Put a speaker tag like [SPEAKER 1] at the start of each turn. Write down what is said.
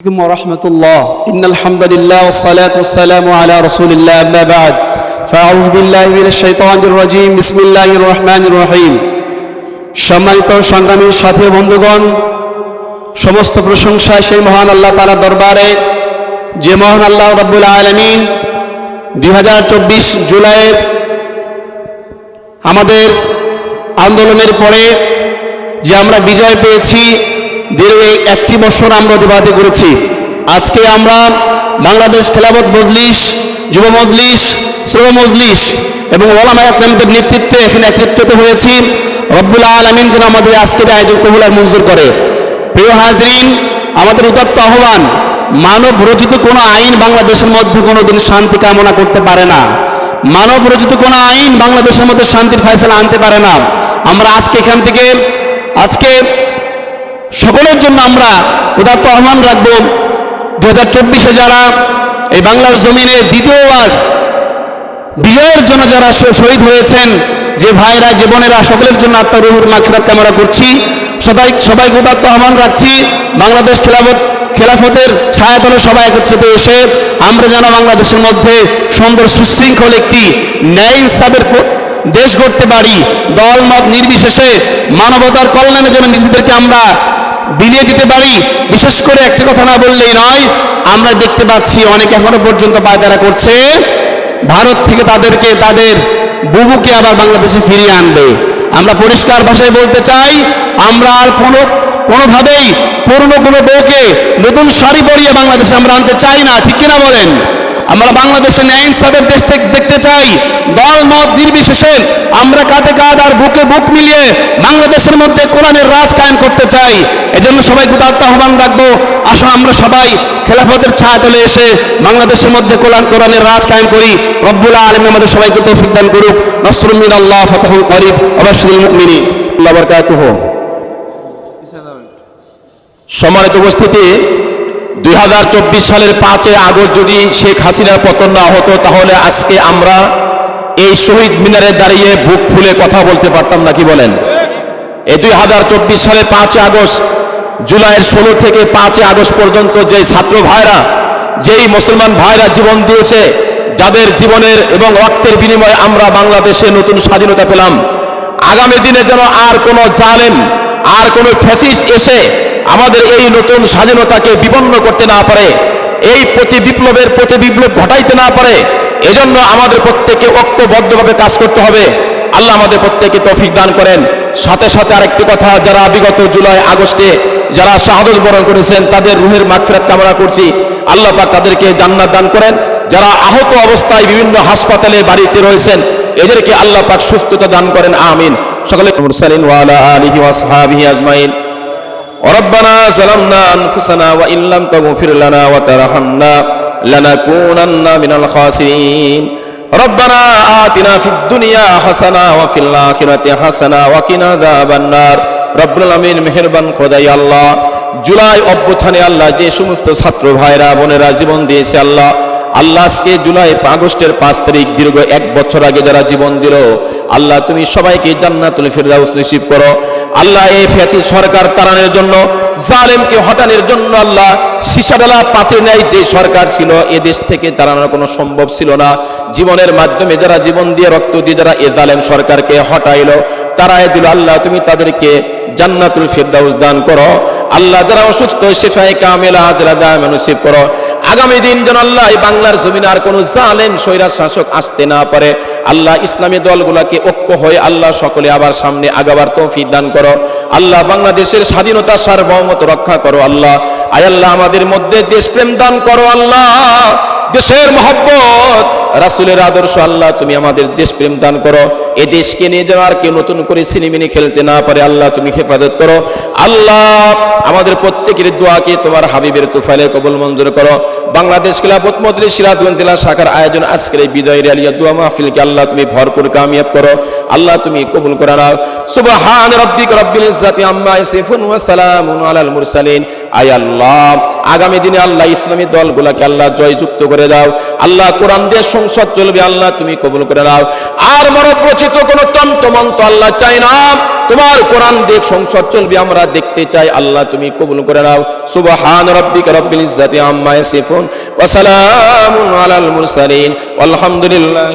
[SPEAKER 1] عليكم ورحمة الله إن الحمد لله والصلاة والسلام على رسول الله أما بعد فأعوذ بالله من الشيطان الرجيم بسم الله الرحمن الرحيم সম্মানিত সংগ্রামী সাথী ও বন্ধুগণ সমস্ত প্রশংসা সেই মহান আল্লাহ তালা দরবারে যে মহান আল্লাহ রব্বুল আলমিন দুই জুলাইয়ের আমাদের আন্দোলনের পরে যে আমরা বিজয় পেয়েছি দীর্ঘ একটি বছর আমরা অতিবাহিত করেছি। আজকে আমরা বাংলাদেশ খেলাফত মজলিস, যুব মজলিস, শ্রম মজলিস এবং ওলামা আকরামদের নেতৃত্বে এখানে একত্রিত হয়েছি। রব্বুল আলমিন যেন আমাদের আজকের আয়োজন কবুল আর মঞ্জুর করে। প্রিয় হাজরিন, আমাদের উদাত্ত আহ্বান, মানব রচিত কোনো আইন বাংলাদেশের মধ্যে কোনোদিন শান্তি কামনা করতে পারে না। মানব রচিত কোনো আইন বাংলাদেশের মধ্যে শান্তির ফয়সালা আনতে পারে না। আমরা আজকে এখান থেকে, আজকে সকলের জন্য আমরা উদাত্ত আহ্বান রাখব। দু হাজার চব্বিশে যারা এই বাংলার জমিনে দ্বিতীয়বার বিজয়ের জন্য যারা শহীদ হয়েছেন, যে ভাইরা যে বোনেরা, সকলের জন্য আত্মা রুহুর মাখরাত কামনা করছি। সবাই সবাই উদাত্ত আহ্বান রাখছি। বাংলাদেশ খেলাফত খেলাফতের ছায়াতলে সবাই একত্রিত এসে আমরা যেন বাংলাদেশের মধ্যে সুন্দর সুশৃঙ্খল একটি ন্যায় ইনসাফের দেশ গড়তে পারি। দল মত নির্বিশেষে মানবতার কল্যাণে যেন নিজেদেরকে আমরা বিলিয়ে দিতে পারি। বিশেষ করে একটা কথা না বললেই নয়, আমরা দেখতে পাচ্ছি অনেকে এখনও পর্যন্ত পায়তারা করছে। ভারত থেকে তাদেরকে, তাদের বুবুকে আবার বাংলাদেশে ফিরিয়ে আনবে। আমরা পরিষ্কার ভাষায় বলতে চাই, আমরা আর কোনো, কোনোভাবেই পুরনো কোনো বউকে নতুন শাড়ি পরিয়ে বাংলাদেশে আমরা আনতে চাই না। ঠিক কিনা বলেন? আমরা বাংলাদেশে ন্যায় ইনসাফের দেশ থেকে দেখতে চাই দল মত নির্বিশেষে আমরা কাঁধে কাঁধ আর বুকে বুক মিলিয়ে বাংলাদেশের মধ্যে কোরআনের রাজ কায়েম করতে চাই। এজন্য সবাই গুদাত্ত আহ্বান রাখব। আসো আমরা সবাই খেলাফতের ছায়া তলে এসে বাংলাদেশের মধ্যে কোরআন কোরআনের রাজ কায়েম করি। রব্বুল আলম আমাদের সবাইকে তৌফিক দান করুক। নসরুমিন আল্লাহ, ফতহুল করিব। অবশ্যই বরকাতুহু।
[SPEAKER 2] সম্মানিত উপস্থিতি, দুই হাজার চব্বিশ সালের পাঁচে আগস্ট যদি শেখ হাসিনার পতন না হতো, তাহলে আজকে আমরা এই শহীদ মিনারে দাঁড়িয়ে বুক ফুলে কথা বলতে পারতাম না, কি বলেন? এই দুই হাজার চব্বিশ সালের পাঁচই আগস্ট, জুলাইয়ের ষোলো থেকে পাঁচই আগস্ট পর্যন্ত যে ছাত্র ভাইরা, যেই মুসলমান ভাইরা জীবন দিয়েছে, যাদের জীবনের এবং রক্তের বিনিময়ে আমরা বাংলাদেশে নতুন স্বাধীনতা পেলাম, আগামী দিনে যেন আর কোনো জালেম, আর কোনো ফ্যাসিস্ট এসে আমাদের এই নতুন স্বাধীনতাকে বিপন্ন করতে না পারে, এই প্রতি বিপ্লবের প্রতি বিপ্লব ঘটাইতে না পারে, এজন্য আমাদের প্রত্যেকে ঐক্যবদ্ধভাবে কাজ করতে হবে। আল্লাহ আমাদের প্রত্যেকে তৌফিক দান করেন সাথে সাথে আরেকটি কথা যারা বিগত জুলাই আগস্টে যারা শাহাদত বরণ করেছেন তাদের রুহের মাগফিরাত কামনা করছি আল্লাহ পাক তাদেরকে জান্নাত দান করেন যারা আহত অবস্থায় বিভিন্ন হাসপাতালে বাড়িতে রয়েছেন এদেরকে আল্লাহ পাক সুস্থতা দান করেন আমিন সকলে মুরসালিন ওয়ালা আলিহি ওয়াসহাবিহি আজমাইন ربنا ظلمنا أنفسنا وإن لم تغفر لنا وترحمنا لنكونن من الخاسرين ربنا آتنا في الدنيا حسنة وفي الآخرة حسنة وقنا عذاب النار رب العالمين মেহেরবান খোদাই আল্লাহ জুলাই অভ্যুত্থানে আল্লাহ যে সমস্ত ছাত্র ভাইরা বোনেরা জীবন দিয়েছে আল্লাহ আল্লাহ আজকে জুলাই আগস্টের পাঁচ তারিখ দীর্ঘ এক বছর আগে যারা জীবন দিল আল্লাহ তুমি সবাইকে জান্নাতুল ফিরদাউস নসিব করো আল্লাহ এই ফ্যাসি সরকার তাড়ানোর জন্য জালেমকে হটানোর জন্য আল্লাহ সিসাবেলা পাঁচে নেয় যে সরকার ছিল, এ দেশ থেকে তাড়ানোর কোনো সম্ভব ছিল না। জীবনের মাধ্যমে যারা জীবন দিয়ে রক্ত দিয়ে যারা এ জালেম সরকারকে হটাইলো তারা দিল, আল্লাহ, তুমি তাদেরকে জান্নাতুল ফিরদাউস দান করো। আল্লাহ, যারা অসুস্থ, শেফায় কামেলা যারা দায় নসিব করো। আগামী দিন যেন আল্লাহ বাংলার জমিনে আর কোনো জালেম স্বৈরাজ শাসক আসতে না পারে। আল্লাহ ইসলামী দলগুলোকে ঐক্য হয়ে আল্লাহ সকলে আবার সামনে আগাবার তৌফিক দান করো। আল্লাহ বাংলাদেশের স্বাধীনতা সার্বভৌমত্ব রক্ষা করো আল্লাহ। আয় আল্লাহ আমাদের মধ্যে দেশপ্রেম দান করো আল্লাহ। দেশের মহব্বত, রাসুলের আদর্শ আল্লাহ তুমি আমাদের দেশপ্রেম দান করো। এ দেশকে নিয়ে যেন আর কেউ নতুন করে সিনেমিনি খেলতে না পারে আল্লাহ তুমি হেফাজত করো। আল্লাহ আমাদের প্রত্যেকের দোয়াকে তোমার হাবিবের তুফালে কবল মঞ্জুর করো। বাংলাদেশ খিলাফত মজলিস সিরাজগঞ্জ জেলা শাখার আয়োজন আজকের এই বিদয় রেলিয়া দোয়া মাহফিলকে আল্লাহ তুমি ভরপুর কামিয়াব করো। আল্লাহ তুমি কবুল করা নাও। সুবহান রাব্বিক রাব্বিল ইজ্জাতি আম্মা ইয়াসিফুন ওয়া সালামুন আলাল মুরসালিন। আয় আল্লাহ, আগামী দিনে আল্লাহ ইসলামী দলগুলাকে আল্লাহ জয়যুক্ত করে দাও। আল্লাহ কোরআন দিয়ে সংসদ চলবে, আল্লাহ তুমি কবুল করে দাও আর মনোপ্রচিত কোনো তন্ত্রমন্ত্র আল্লাহ চাই না। তোমার কোরআন দিয়ে সংসদ চলবে, আমরা দেখতে চাই, আল্লাহ তুমি কবুল করে নাও। সুবহান রাব্বিকা রব্বিল ইজ্জাতি আম্মা ইয়াসিফুন ওয়া সালামুন আলাল মুরসালিন। আলহামদুলিল্লাহ